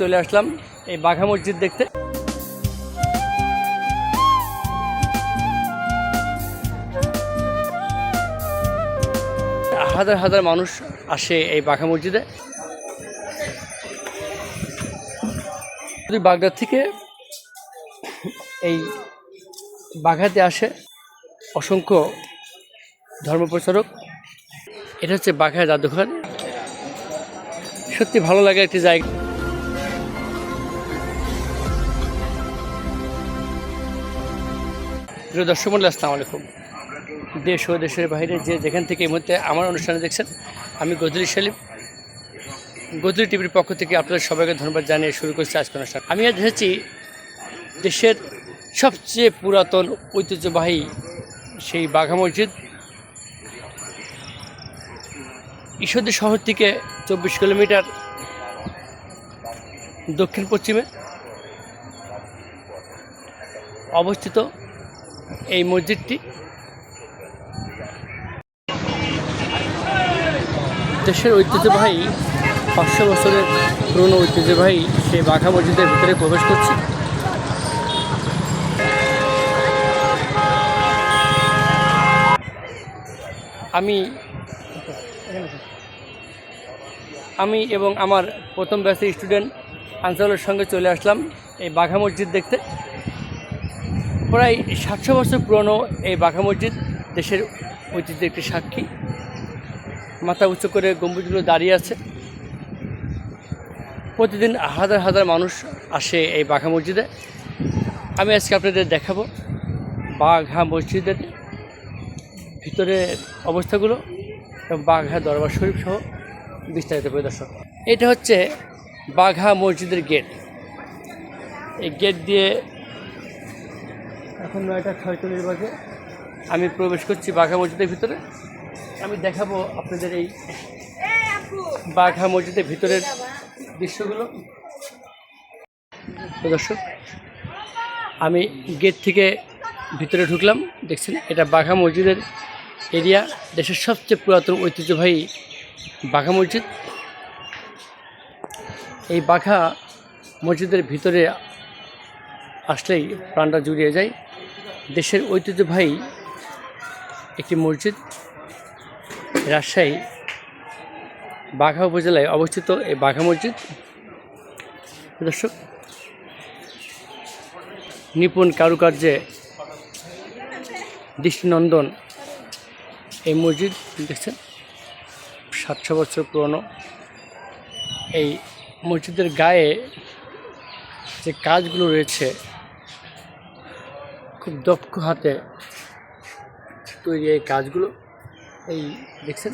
চলে আসলাম এই বাঘা মসজিদ দেখতে। হাজার হাজার মানুষ আসে এই বাঘা মসজিদে। যদি থেকে এই বাঘাতে আসে, অসংখ্য ধর্মপ্রচারক। এটা হচ্ছে বাঘা জাদুঘর। সত্যি ভালো লাগে একটি জায়গা। প্রিয় দর্শক মন্ডল, আসসালামু আলাইকুম। দেশ ও দেশের বাইরে যে যেখান থেকে এই মুহূর্তে আমার অনুষ্ঠানে দেখছেন, আমি গদুলি সেলিম। গদুলি টিভির পক্ষ থেকে আপনাদের সবাইকে ধন্যবাদ জানিয়ে শুরু করছি আজকে অনুষ্ঠান। আমি আজ এসেছি দেশের সবচেয়ে পুরাতন ঐতিহ্যবাহী সেই বাঘা মসজিদ। ঈশ্বরদী শহর থেকে চব্বিশ কিলোমিটার দক্ষিণ পশ্চিমে অবস্থিত এই মসজিদটি। দেশের ঐতিহ্যবাহী পাঁচশো বছরের পুরনো ঐতিহ্যবাহী সেই বাঘা মসজিদের ভিতরে প্রবেশ করছে। আমি আমি এবং আমার প্রথম ব্যাচের স্টুডেন্ট আনসারের সঙ্গে চলে আসলাম এই বাঘা মসজিদ দেখতে। প্রায় সাতশো বছর পুরনো এই বাঘা মসজিদ দেশের ঐতিহ্যের একটি সাক্ষী। মাথা উঁচু করে গম্বুজগুলো দাঁড়িয়ে আছে। প্রতিদিন হাজার হাজার মানুষ আসে এই বাঘা মসজিদে। আমি আজকে আপনাদের দেখাবো বাঘা মসজিদের ভিতরে অবস্থাগুলো এবং বাঘা দরবার শরীফ সহ বিস্তারিত পরিদর্শন। এটা হচ্ছে বাঘা মসজিদের গেট। এই গেট দিয়ে এখন নয়টা ছয়চল্লিশ বাজে আমি প্রবেশ করছি বাঘা মসজিদের ভিতরে। আমি দেখাবো আপনাদের এই বাঘা মসজিদের ভিতরের দৃশ্যগুলো। দর্শক, আমি গেট থেকে ভিতরে ঢুকলাম, দেখছেন? এটা বাঘা মসজিদের এরিয়া, দেশের সবচেয়ে পুরাতন ঐতিহ্যবাহী বাঘা মসজিদ। এই বাঘা মসজিদের ভিতরে আসলেই প্রাণটা জুড়িয়ে যায়। দেশের ঐতিহ্যবাহী একটি মসজিদ রাজশাহী বাঘা উপজেলায় অবস্থিত এই বাঘা মসজিদ। দর্শক, নিপুণ কারুকার্যে দৃষ্টিনন্দন এই মসজিদ, দেখছেন? সাতশো বছর পুরনো। এই মসজিদের গায়ে যে কাজগুলো রয়েছে খুব দক্ষ হাতে তৈরি এই কাজগুলো। এই দেখছেন,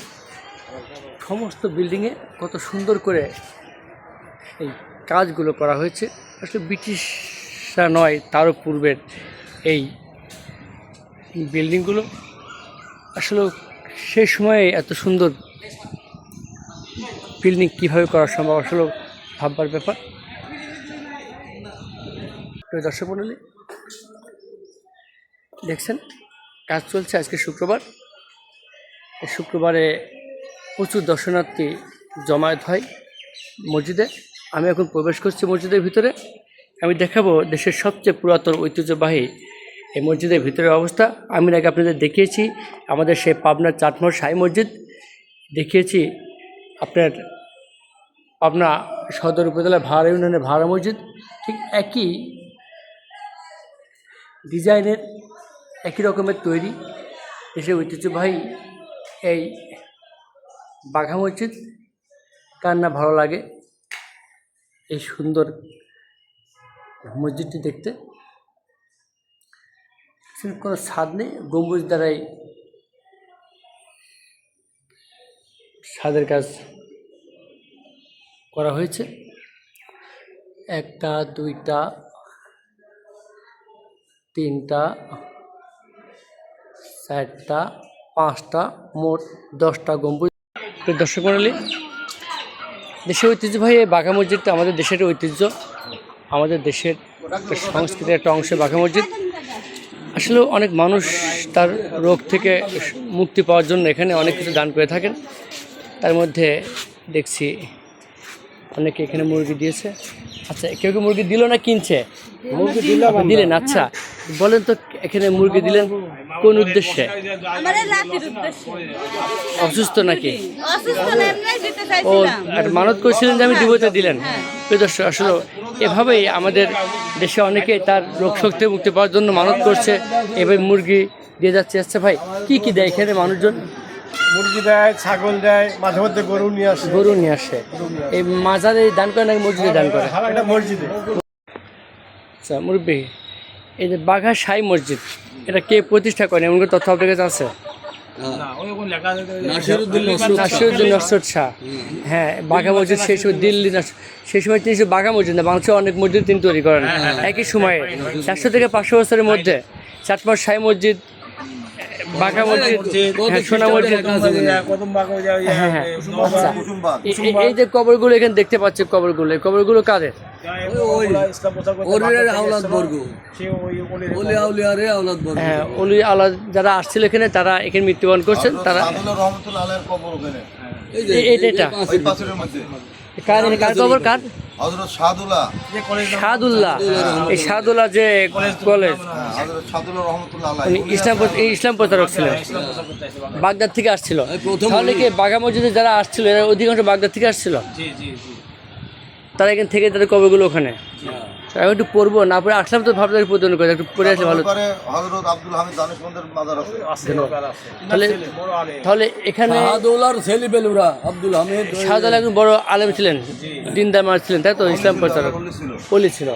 সমস্ত বিল্ডিংয়ে কত সুন্দর করে এই কাজগুলো করা হয়েছে। আসলে ব্রিটিশরা নয়, তারও পূর্বের এই বিল্ডিংগুলো। আসলে সেই সময়ে এত সুন্দর বিল্ডিং কীভাবে করা সম্ভব, আসলে ভাববার ব্যাপার। দর্শক মণ্ডলী দেখছেন? কাজ চলছে আজকে শুক্রবার। শুক্রবারে প্রচুর দর্শনার্থী জমায়েত হয় মসজিদে। আমি এখন প্রবেশ করছি মসজিদের ভিতরে। আমি দেখাবো দেশের সবচেয়ে পুরাতন ঐতিহ্যবাহী এই মসজিদের ভিতরের অবস্থা। আমি আগে আপনাদের দেখিয়েছি আমাদের সেই পাবনার চাটমোর সাই মসজিদ। দেখিয়েছি আপনার পাবনা সদর উপজেলার ভাড়া ইউনিয়নের ভাড়া মসজিদ। ঠিক একই ডিজাইনের একই রকমের তৈরি। এসে ঐতিহ্যবাহী এই বাঘা মসজিদ, কার না ভালো লাগে এই সুন্দর মসজিদটি দেখতে? কোনো স্বাদ নেই, গম্বুজ দ্বারাই ছাদের কাজ করা হয়েছে। একটা, দুইটা, তিনটা চারটা, পাঁচটা, মোট দশটা গম্বুজ। দর্শক মণ্ডলী, দেশের ঐতিহ্যবাহী এই বাঘা মসজিদটা আমাদের দেশের ঐতিহ্য। আমাদের দেশের সংস্কৃতির একটা অংশ বাঘা মসজিদ। আসলে অনেক মানুষ তার রোগ থেকে মুক্তি পাওয়ার জন্য এখানে অনেক কিছু দান করে থাকেন। তার মধ্যে দেখছি অনেকে এখানে মুরগি দিয়েছে। আচ্ছা কেউ কেউ মুরগি দিল না কিনছে? মুরগি দিলেন আচ্ছা। বলেন তো এখানে মুরগি দিলেন কোন উদ্দেশ্যে? আমাদের রাতের উদ্দেশ্যে। অসুস্থ নাকি? ও আর মানত করেছিলেন যে আমি দিবতে দিলেন? প্রিয় দর্শক আসলে এভাবেই আমাদের দেশে অনেকে তার রোগ শক্তি মুক্তি পাওয়ার জন্য মানত করছে। এভাবে মুরগি দিয়ে যাচ্ছে। আচ্ছা ভাই কি কি দেয় এখানে মানুষজন? মুরগি দেয় ছাগল দেয় মাঝে মধ্যে গরু নিয়ে আসে। গরু নিয়ে আসে। এই মাজারে দান করে নাকি মসজিদে দান করে? এটা মসজিদে। আচ্ছা মুরব্বী এই যে বাঘা সাই মসজিদ এটা কে প্রতিষ্ঠা করে? এমন তথ্য আপনার কাছে আছে? নাসিরুদ্দিন নসরত শাহ। হ্যাঁ বাঘা মসজিদ সেই সময় দিল্লি সেই সময় তিনি শুধু বাঘা মসজিদ না বাংলাদেশের অনেক মসজিদ তিনি তৈরি করেন। একই সময়ে চারশো থেকে পাঁচশো বছরের মধ্যে চাটমার সাই মসজিদ বাঘা মসজিদ হ্যাঁ, সোনা আচ্ছা এ- এই যে কবরগুলো এখানে দেখতে পাচ্ছি কবরগুলো এই কবরগুলো কাদের? ওরের আওলাদ বর্গ। ওলি আউলিয়ারে আওলাদ বর্গ। হ্যাঁ যারা আসছিল এখানে তারা এখানে মৃত্যুবরণ করছেন তারা এটা। ওই কার কার কবর? কার? হযরত শাহাদুল্লাহ। সাদুল্লাহ এই সাদুল্লাহ যে কলেজ হ্যাঁ, হযরত শাহাদুল্লাহ রহমতুল্লাহ আলাইহি। ইসলাম এই ইসলাম প্রচারক ছিলেন। বাগদাদ থেকে আসছিল। প্রথম তাহলে কি বাঘা মসজিদে যারা আসছিল এরা অধিকাংশ বাগদাদ থেকে আসছিল? তারা এখান থেকে তাদের কবরগুলো ওখানে? আমি একটু পড়ব না পড়ে আসলাম তো ভাবলাম একটু প্রদান করে একটু পড়ে আসলে ভালো হযরত আব্দুল হামিদ দানিশমন্দের মাজার আছে। তাহলে তাহলে এখানে শাহাদৌলার ছেলে বেলুরা আব্দুল হামিদ। শাহজালাল একজন বড় আলেম ছিলেন দিনদার মানুষ ছিলেন তাই তো? ইসলাম প্রচারক পলি ছিল।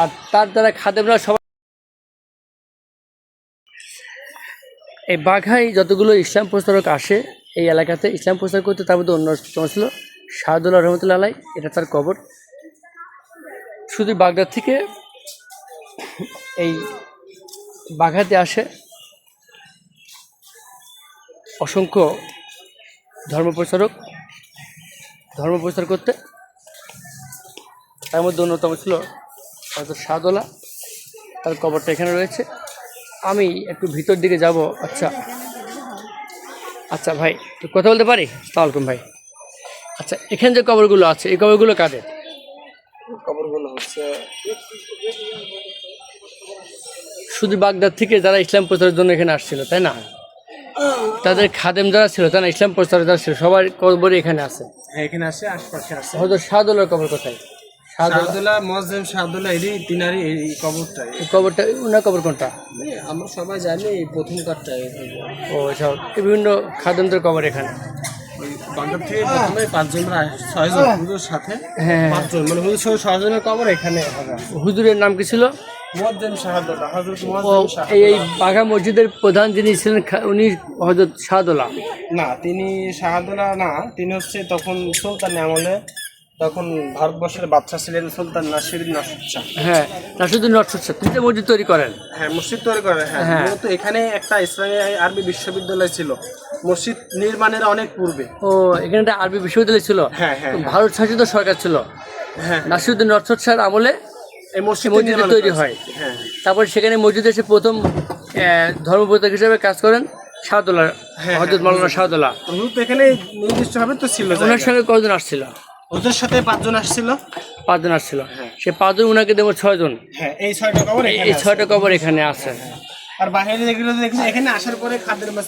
আর তার দ্বারা খাদেমরা সবাই এই বাঘায় যতগুলো ইসলাম প্রচারক আসে এই এলাকাতে ইসলাম প্রচার করতে তার মধ্যে অন্যতম ছিল। শাহদুল্লাহ রহমতুল্লাহ আলাই এটা তার কবর। শুধু বাগদাদ থেকে এই বাঘাতে আসে অসংখ্য ধর্মপ্রচারক, ধর্মপ্রচার করতে। তার মধ্যে অন্যতম ছিল হয়তো সাদোলা তার কবরটা এখানে রয়েছে। আমি একটু ভিতর দিকে যাব। আচ্ছা। আচ্ছা ভাই কথা বলতে পারি? সালামালাইকুম ভাই। আচ্ছা এখানে যে কবরগুলো আছে, এই কবরগুলো কাদের? হচ্ছে শুধু বাগদাদ থেকে যারা ইসলাম প্রচারের জন্য এখানে আসছিল তাই না? তাদের খাদেম যারা ছিল তারা ইসলাম প্রচার যারা ছিল সবার কবরই এখানে আছে। হ্যাঁ, এখানে আসে আশপাশে আসে হয়তো শাহদুল্লার কবর কোথায়? শাহদুল্লাহ মসজিদ শাহাদুল্লাহ এরই তিনারই এই কবরটাই এই কবরটা ওনার কবর কোনটা? আমরা সবাই জানি এই প্রথম কাঠটা ও সব বিভিন্ন খাদেমদের কবর এখানে। বাংলা থেকে প্রথমে পাঁচজনরা ছয়জন হুজুর সাথে। হ্যাঁ। পাঁচজন মানে হুজুর সহ ছয়জনের কবর এখানে হুজুরের নাম কি ছিল? এই বাঘা মসজিদের প্রধান যিনি ছিলেন উনি হজরত শাহদোলা না তিনি শাহাদুল্লাহ না তিনি হচ্ছে তখন সুলতান আমলে তখন ভারতবর্ষের বাদশা ছিলেন সুলতান নাসিরুদ্দিন শাহ হ্যাঁ নরসদ তিনি মসজিদ তৈরি করেন? হ্যাঁ মসজিদ তৈরি করে হ্যাঁ। হ্যাঁ। মূলত এখানে একটা ইসলামী আরবি বিশ্ববিদ্যালয় ছিল। মসজিদ নির্মাণের অনেক পূর্বে। ও এখানে একটা আরবি বিশ্ববিদ্যালয় ছিল? হ্যাঁ, হ্যাঁ, হ্যাঁ। ভারত শাসিত সরকার ছিল। হ্যাঁ। নাসিরুদ্দিন শাহর আমলে এই মসজিদ তৈরি হয়। হ্যাঁ তারপর সেখানে মসজিদে এসে প্রথম ধর্মপ্রচারক হিসেবে কাজ করেন শাহদোলা হ্যাঁ, হজরত মৌলানা শাহদোলা হুজুর তো এখানে নির্দিষ্টভাবে তো ছিল ওনার সঙ্গে কজন আসছিল? হুজুর সাথে পাঁচজন আসছিল? পাঁচজন আসছিল। সে পাঁচজন ওনাকে দেবো ছয়জন। হ্যাঁ এই ছয়টা কবর এই-। ছয়টা কবর এখানে আছে। আর বাইরে যেগুলো দেখছি এখানে আসার পরে মাছ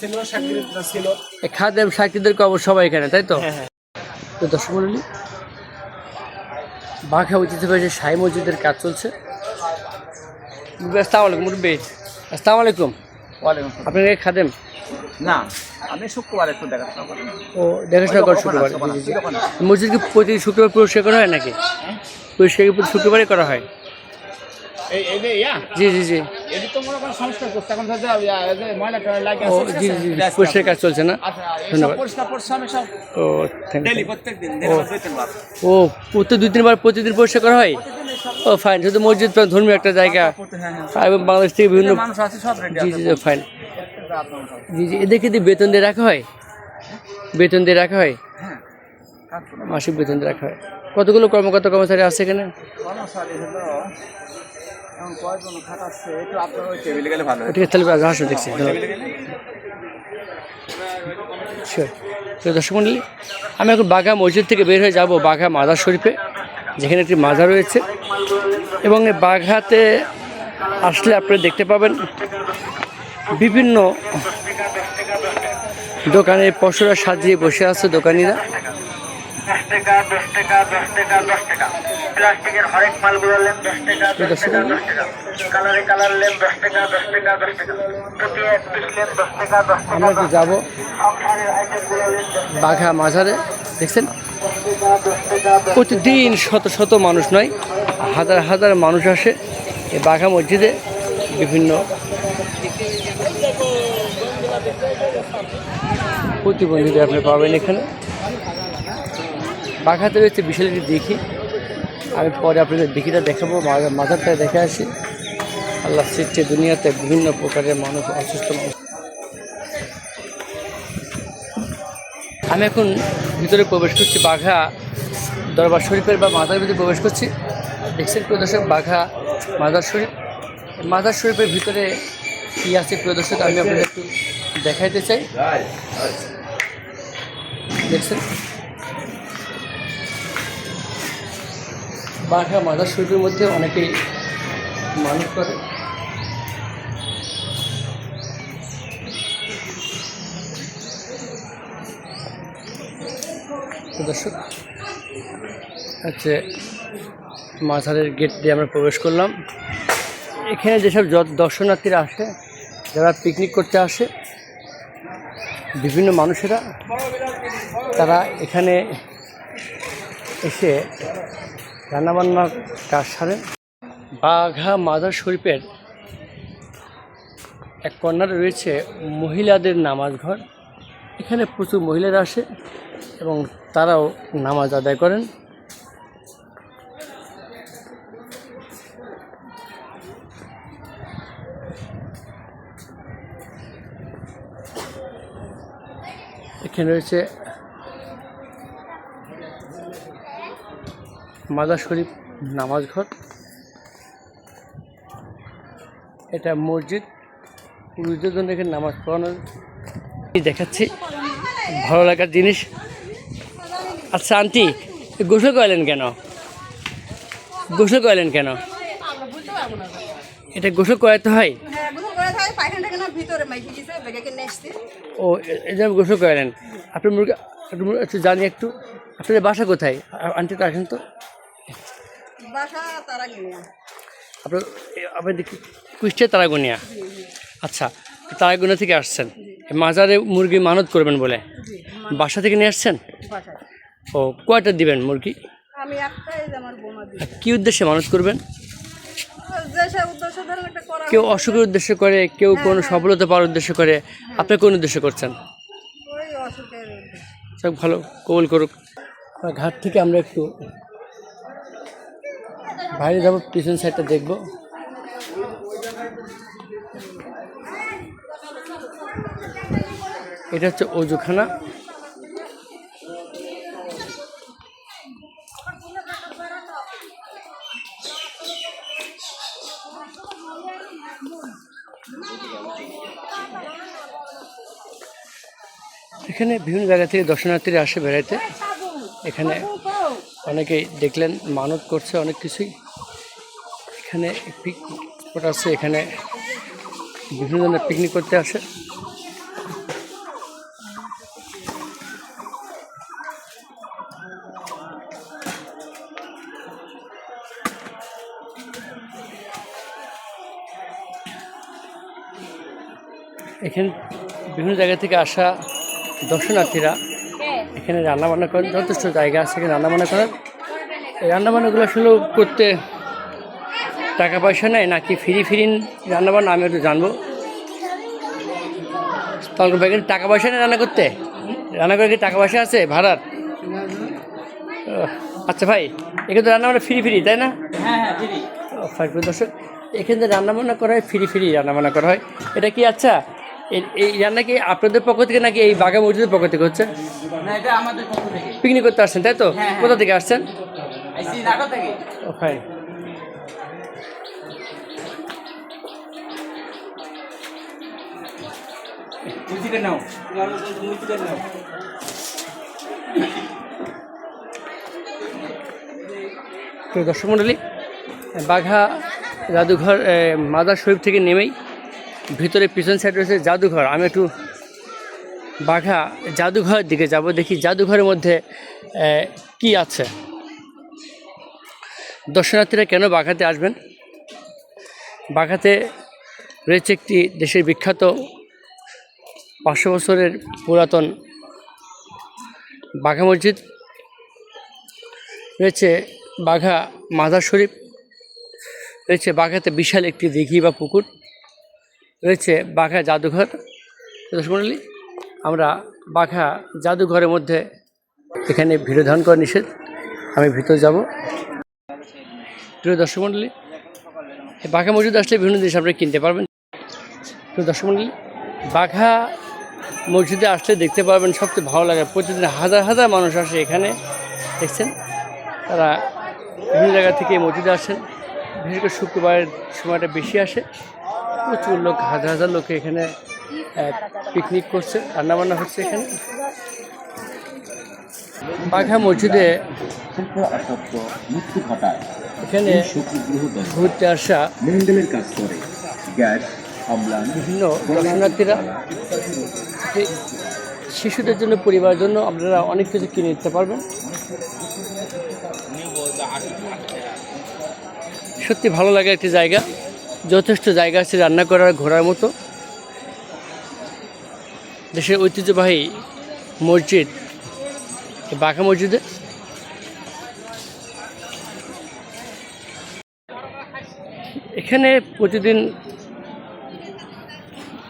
ছিল কবর সবাই এখানে তাই তো? হ্যাঁ হ্যাঁ। তো দর্শক মন্ডলী বাঘা ঐতিহ্যবাহী সাই মসজিদের কাজ চলছে। আসসালামু আলাইকুম মুরব্বী। আসসালামু আলাইকুম। ওয়ালাইকুম আপনার খাদেম? না আমি শুক্রবার একটু দেখাশোনা করি। ও দেখাশোনা শুক্রবার। মসজিদ কি প্রতি শুক্রবার পরিষ্কার করা হয় নাকি? পরিষ্কার কি প্রতি শুক্রবারই করা হয়? জি জি জি? পরিষ্কার কাজ চলছে না? আচ্ছা ধন্যবাদ। ও প্রত্যেক দুই তিনবার ও প্রতি দুই তিনবার প্রতিদিন পরিষ্কার করা হয়? ও ফাইন শুধু মসজিদ ধর্মীয় একটা জায়গা। হ্যাঁ হ্যাঁ। এবং বাংলাদেশ থেকে বিভিন্ন মানুষ আছে সব জি জি ফাইন জি জি। এদেরকে দিয়ে বেতন দিয়ে রাখা হয়? বেতন দিয়ে রাখা হয়। মাসিক বেতন দিয়ে রাখা হয়। কতগুলো কর্মকর্তা কর্মচারী আছে এখানে? ঠিক আছে তাহলে আসো দেখছি দর্শক মন্ডলী আমি এখন বাঘা মসজিদ থেকে বের হয়ে যাব বাঘা মাদার শরীফে যেখানে একটি মাজার রয়েছে। এবং এই বাঘাতে আসলে আপনারা দেখতে পাবেন বিভিন্ন দোকানে পশুরা সাজিয়ে বসে আছে দোকানিরা। আমরা দশ বাঘা মাঝারে, দেখছেন? প্রতিদিন শত শত মানুষ নয়, হাজার হাজার মানুষ আসে এই বাঘা মসজিদে বিভিন্ন প্রতিবন্ধীদের আপনি পাবেন এখানে। বাঘাতে রয়েছে বিশাল একটি দিঘি আমি পরে আপনাদের দিঘিটা দেখাবো, মা- মাজারটা দেখে আসি। আল্লাহ সৃষ্টি দুনিয়াতে বিভিন্ন প্রকারের মানুষ, অসুস্থ মানুষ। আমি এখন ভিতরে প্রবেশ করছি বাঘা দরবার শরীফের বা মাজার ভিতরে প্রবেশ করছি। দেখছেন প্রিয় দর্শক, বাঘা মাজার শরীফ। মাজার শরীফের ভিতরে কী আছে প্রিয় দর্শক, আমি আপনাদের একটু দেখাইতে চাই। দেখছেন? বাঘা মাজার শরীফের মধ্যে অনেকেই মানুষ করে। দর্শক, হচ্ছে মাঝারের গেট দিয়ে আমরা প্রবেশ করলাম। এখানে যেসব দর্শনার্থীরা আসে, যারা পিকনিক করতে আসে, বিভিন্ন মানুষেরা তারা এখানে এসে রান্নাবান্নার কাজ সারেন। বাঘা মাদার শরীফের এক কর্নারে রয়েছে মহিলাদের নামাজ ঘর। এখানে প্রচুর মহিলারা আসে এবং তারাও নামাজ আদায় করেন। এখানে রয়েছে মাদার শরীফ নামাজ ঘর। এটা মসজিদ। পুরুষদের জন্য এখানে নামাজ পড়ানোর এই দেখাচ্ছি। ভালো লাগার জিনিস। আচ্ছা আন্টি গোসল করলেন কেন? গোসল করলেন কেন? এটা গোসল করাতে হয়? হ্যাঁ ও যে গোসল করালেন। আপনার মুরগি জানি একটু। আপনাদের বাসা কোথায়? আ- আন্টিটা আসেন তো। আপনার কুষ্টিয়া তারাগুনিয়া? আচ্ছা তারাগুনিয়া থেকে আসছেন। মাজারে মুরগি মানত করবেন বলে? বাসা থেকে নিয়ে আসছেন? ও কয়টা দিবেন মুরগি? কী উদ্দেশ্যে মানুষ করবেন? কেউ অসুখের উদ্দেশ্য করে কেউ কোনো সফলতা পাওয়ার উদ্দেশ্য করে। আপনি কোন উদ্দেশ্য করছেন। সব ভালো কবুল করুক। ঘাট থেকে আমরা একটু বাইরে যাব, পিছন সাইডটা দেখব। এটা হচ্ছে অজুখানা। এখানে বিভিন্ন জায়গা থেকে দর্শনার্থীরা আসে বেড়াইতে। এখানে অনেকেই দেখলেন, মানত করছে, অনেক কিছুই। এখানে পিকনিক স্পট আছে, এখানে বিভিন্ন ধরনের পিকনিক করতে আসে। এখানে বিভিন্ন জায়গা থেকে আসা দর্শনার্থীরা এখানে রান্নাবান্না করেন যথেষ্ট জায়গা আছে এখানে রান্নাবান্না করেন এই রান্নাবান্নাগুলো আসলে করতে টাকা পয়সা নেয় নাকি ফ্রি ফ্রি রান্নাবান্না আমি একটু জানব। তখন ব্যাগের টাকা পয়সা নেই রান্না করতে? রান্না করে কি টাকা পয়সা আছে ভাড়ার? আচ্ছা ভাই এখানে তো রান্নাবান্না ফ্রি ফ্রি তাই না? হ্যাঁ হ্যাঁ দর্শক এখানে রান্নাবান্না করা হয় ফ্রি ফ্রি রান্নাবান্না করা হয়। এটা কি আচ্ছা? এই- এই রান্না কি আপনাদের পক্ষ থেকে নাকি এই বাঘা মসজিদের পক্ষ থেকে হচ্ছে? এটা পিকনিক করতে আসছেন তাই তো? হ্যাঁ, হ্যাঁ। কোথা থেকে আসছেন? আইসি ও ফাইন নাও মুচিকে তো দর্শক মণ্ডলী বাঘা জাদুঘর মাদার শরীফ থেকে নেমেই ভিতরে পিছন সাইড রয়েছে জাদুঘর। আমি একটু বাঘা জাদুঘরের দিকে যাব, দেখি জাদুঘরের মধ্যে কি আছে। দর্শনার্থীরা কেন বাঘাতে আসবেন? বাঘাতে রয়েছে একটি দেশের বিখ্যাত পাঁচশো বছরের পুরাতন বাঘা মসজিদ। রয়েছে বাঘা মাজার শরীফ। রয়েছে বাঘাতে বিশাল একটি দিঘি বা পুকুর। রয়েছে বাঘা জাদুঘর। দর্শক মণ্ডলী আমরা বাঘা জাদুঘরের মধ্যে এখানে ভিড় ধারণ করা নিষেধ। আমি ভিতরে যাব। প্রিয় দর্শক মণ্ডলী এই বাঘা মসজিদ আসলে বিভিন্ন জিনিস আপনারা কিনতে পারবেন। প্রিয় দর্শক মণ্ডলী বাঘা মসজিদে আসলে দেখতে পারবেন সবচেয়ে ভালো লাগে। প্রতিদিন হাজার হাজার মানুষ আসে এখানে। দেখছেন? তারা বিভিন্ন জায়গা থেকে মসজিদে আসেন। বিশেষ করে শুক্রবারের সময়টা বেশি আসে। প্রচুর লোক, হাজার হাজার লোক এখানে পিকনিক করছে, রান্নাবান্না হচ্ছে এখানে। বাঘা মসজিদে এখানে ঘুরতে আসা করে বিভিন্ন দর্শনার্থীরা শিশুদের জন্য, পরিবারের জন্য আপনারা অনেক কিছু কিনে নিতে পারবেন। সত্যি ভালো লাগে একটি জায়গা। যথেষ্ট জায়গা আছে রান্না করার ঘোরার মতো। দেশের ঐতিহ্যবাহী মসজিদ বাঘা মসজিদে। এখানে প্রতিদিন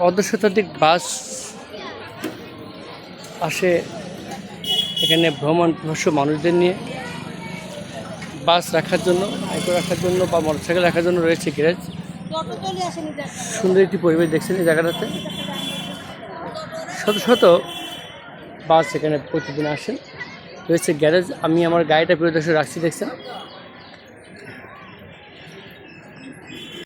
অর্ধ শতাধিক বাস আসে এখানে ভ্রমণ পিপাসু মানুষদের নিয়ে। বাস রাখার জন্য আইকো রাখার জন্য বা মোটরসাইকেল রাখার জন্য রয়েছে গ্যারেজ। সুন্দর একটি পরিবেশ দেখছেন এই জায়গাটাতে। শত শত বাস এখানে প্রতিদিন আসেন। রয়েছে গ্যারেজ। আমি আমার গাড়িটা পরিদর্শন রাখছি দেখছেন।